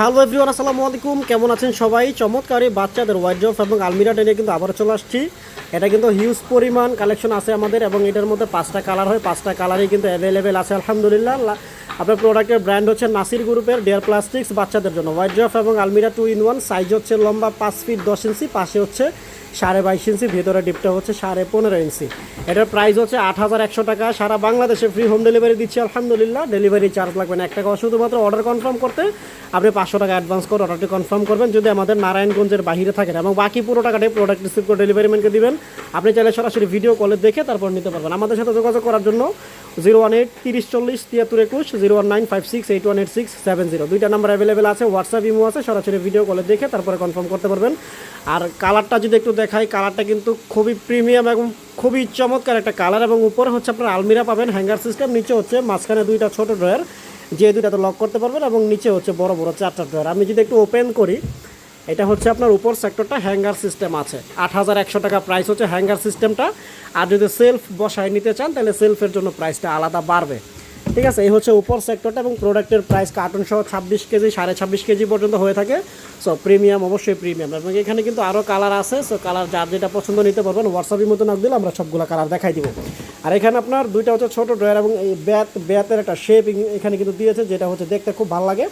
Hello everyone আসসালামু আলাইকুম। কেমন আছেন সবাই? চমৎকারী বাচ্চাদের ওয়াইড্রফ এবং আলমিরা টেনে কিন্তু আবার চলে আসছি। এটা কিন্তু হিউজ পরিমাণ কালেকশন আছে আমাদের এবং এটার মধ্যে পাঁচটা কালার হয়, পাঁচটা কালারই কিন্তু অ্যাভেলেবেল আছে, আলহামদুলিল্লাহ। আপনার প্রোডাক্টের ব্র্যান্ড হচ্ছে নাসির গ্রুপের ডেয়ার প্লাস্টিক্স বাচ্চাদের জন্য। ওয়াইড্রফ এবং আলমিরা টু ইন ওয়ান সাইজ হচ্ছে লম্বা পাঁচ ফিট দশ ইঞ্চি পাশে হচ্ছে সাড়ে বাইশ ইঞ্চি ভেতরে ডিপটা হচ্ছে সাড়ে পনেরো ইঞ্চি এটার প্রাইস হচ্ছে আট হাজার একশো টাকা। সারা বাংলাদেশে ফ্রি হোম ডেলিভারি দিচ্ছে, আলহামদুলিল্লাহ। ডেলিভারি চার্জ লাগবে না, এক টাকা শুধুমাত্র অর্ডার কনফার্ম করতে আপনি পাঁচশো টাকা অ্যাডভান্স করে অর্ডারটি কনফার্ম করবেন। যদি আমাদের নারায়ণগঞ্জের বাইরে থাকেন এবং বাকি পুরো টাকাটাই প্রোডাক্ট রিসিভ করে ডেলিভারি ম্যানকে দিবেন, আপনি চাইলে সরাসরি ভিডিও কলে দেখে তারপর নিতে পারবেন। আমাদের সাথে যোগাযোগ করার জন্য জিরো ওয়ান এইট তিরিশ, চল্লিশ, তিয়াত্তর, একুশ zero one nine five six eight one eight six seven zero দুইটা নাম্বার অ্যাভেলেবেল আছে হোয়াটসঅ্যাপ ইমো আছে, সরাসরি ভিডিও কলে দেখে তারপরে কনফার্ম করতে পারবেন। আর কালারটা যদি একটু দেখাই কালারটা কিন্তু খুবই প্রিমিয়াম এবং খুবই চমৎকার একটা কালার এবং উপরে হচ্ছে আপনার আলমিরা পাবেন হ্যাঙ্গার সিস্টেম নিচে হচ্ছে মাঝখানে দুইটা ছোট ড্রয়ার যে দুইটাতে লক করতে পারবেন এবং নিচে হচ্ছে বড় বড় চারটা ড্রয়ার আমি যদি একটু ওপেন করি, এটা হচ্ছে আপনার উপর সেক্টরটা হ্যাঙ্গার সিস্টেম আছে। আট হাজার একশো টাকা প্রাইস হচ্ছে হ্যাঙ্গার সিস্টেমটা আর যদি সেলফ বসায় নিতে চান, তাহলে সেলফের জন্য প্রাইসটা আলাদা বাড়বে। ঠিক আছে? এই হচ্ছে উপর সেক্টরটা এবং প্রোডাক্টের প্রাইস কার্টুন সহ ছাব্বিশ কেজি, সাড়ে ছাব্বিশ কেজি পর্যন্ত হয়ে থাকে। সো প্রিমিয়াম অবশ্যই প্রিমিয়াম এবং এখানে কিন্তু আরও কালার আছে। সো কালার যার যেটা পছন্দ নিতে পারবেন হোয়াটসঅ্যাপের মতো নাক দিলে আমরা সবগুলো কালার দেখাই দিব। আর এখানে আপনার দুইটা হচ্ছে ছোটো ড্রয়ার এবং এই ব্যাত, ব্যাতের একটা শেপ এখানে কিন্তু দিয়েছে, যেটা হচ্ছে দেখতে খুব ভালো লাগে।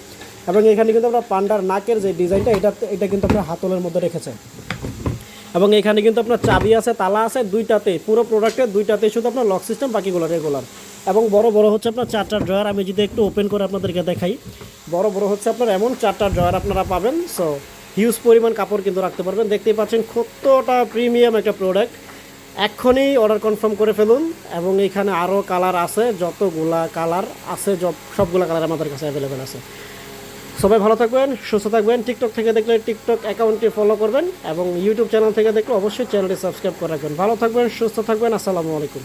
এবং এখানে কিন্তু আপনার পান্ডার নাকের যে ডিজাইনটা, এটা এটা কিন্তু আপনার হাতলের মধ্যে রেখেছে। এবং এখানে কিন্তু আপনার চাবি আছে, তালা আছে, দুইটাতে, পুরো প্রোডাক্টের দুইটাতে শুধু আপনার লক সিস্টেম বাকিগুলো রেগুলার এবং বড় বড় হচ্ছে আপনার চারটা ড্রয়ার, আমি যদি একটু ওপেন করে আপনাদেরকে দেখাই। বড় বড় হচ্ছে আপনার এমন চারটা ড্রয়ার আপনারা পাবেন। সো হিউজ পরিমাণ কাপড় কিন্তু রাখতে পারবেন। দেখতেই পাচ্ছেন কতটা প্রিমিয়াম একটা প্রোডাক্ট এক্ষুনি অর্ডার কনফার্ম করে ফেলুন এবং এখানে আরও কালার আছে, যতগুলা কালার আছে সবগুলা কালার আমাদের কাছে অ্যাভেলেবেল আছে। সবাই ভালো থাকবেন, সুস্থ থাকবেন। টিকটক থেকে দেখলে টিকটক অ্যাকাউন্টটি ফলো করবেন এবং ইউটিউব চ্যানেল থেকে দেখলে অবশ্যই চ্যানেলটি সাবস্ক্রাইব করে রাখবেন। ভালো থাকবেন, সুস্থ থাকবেন। আসসালামু আলাইকুম।